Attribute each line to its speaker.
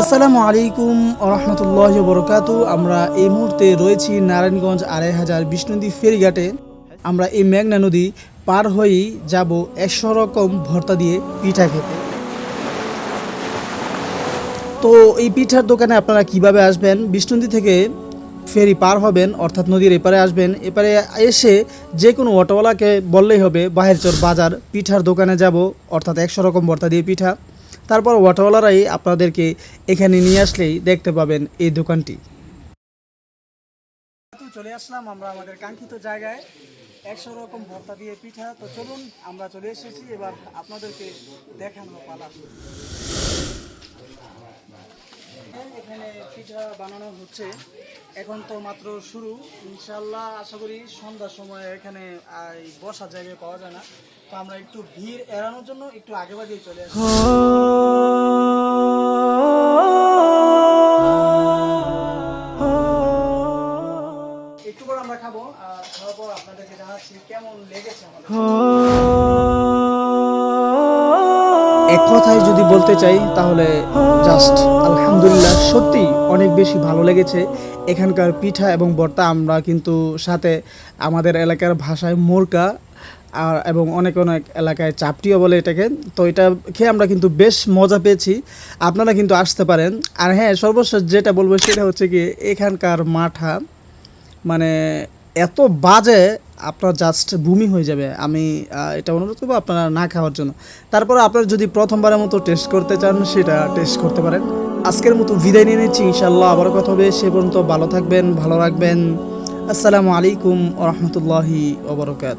Speaker 1: আসসালামু আলাইকুম রহমতুল্লাহ বরকাত। আমরা এই মুহূর্তে রয়েছি নারায়ণগঞ্জ আড়াই হাজার বিষ্ণুদী ফেরিঘাটে। আমরা এই মেঘনা নদী পার হয়েই যাব একশো রকম ভর্তা দিয়ে পিঠা খেতে। তো এই পিঠার দোকানে আপনারা কীভাবে আসবেন? বিষ্ণুদী থেকে ফেরি পার হবেন, অর্থাৎ নদীর এপারে আসবেন। এপারে এসে যে কোনো অটোওয়ালাকে বললেই হবে বাহিরচর বাজার, পিঠার দোকানে যাব। অর্থাৎ একশো রকম ভর্তা দিয়ে পিঠা। তারপর অটোওয়ালারাই আপনাদেরকে এখানে নিয়ে আসলেই দেখতে পাবেন এই দোকানটি। চলে আসলাম আমরা আমাদের কাঙ্ক্ষিত জায়গায়। একশো রকম ভর্তা দিয়ে পিঠা। তো চলুন, আমরা চলে এসেছি। এবার আপনাদেরকে দেখানো পালা। এখানে পিঠা বানানো হচ্ছে। এখন তো মাত্র শুরু। ইনশাল্লাহ আশা করি সন্ধ্যার সময় এখানে বসার জায়গায় পাওয়া যায় না। তো আমরা একটু ভিড় এড়ানোর জন্য একটু আগে বাদিয়ে চলে আসি। একটু পর আমরা খাব খাওয়ার পর আপনাদেরকে জানাচ্ছি কেমন লেগেছে আমাদের। এক কথায় যদি বলতে চাই, তাহলে জাস্ট আলহামদুলিল্লাহ সত্যি অনেক বেশি ভালো লেগেছে। এখানকার পিঠা এবং বর্তা আমরা কিন্তু সাথে আমাদের এলাকার ভাষায় মোরকা আর এবং অনেক অনেক এলাকায় চাপটিও বলে এটাকে। তো এটা খেয়ে আমরা কিন্তু বেশ মজা পেয়েছি। আপনারা কিন্তু আসতে পারেন। আর হ্যাঁ সর্বশেষ যেটা বলব সেটা হচ্ছে কি, এখানকার মাঠা মানে এত বাজে আপনার জাস্ট বুমি হয়ে যাবে। আমি এটা অনুরোধ করব আপনারা না খাওয়ার জন্য। তারপরে আপনারা যদি প্রথমবারের মতো টেস্ট করতে চান, সেটা টেস্ট করতে পারেন। আজকের মতো বিদায় নিয়ে নিচ্ছি ইনশাল্লাহ আবার কথা হবে। সে পর্যন্ত ভালো থাকবেন, ভালো রাখবেন। আসসালামু আলাইকুম রহমতুল্লাহি ওবরকাত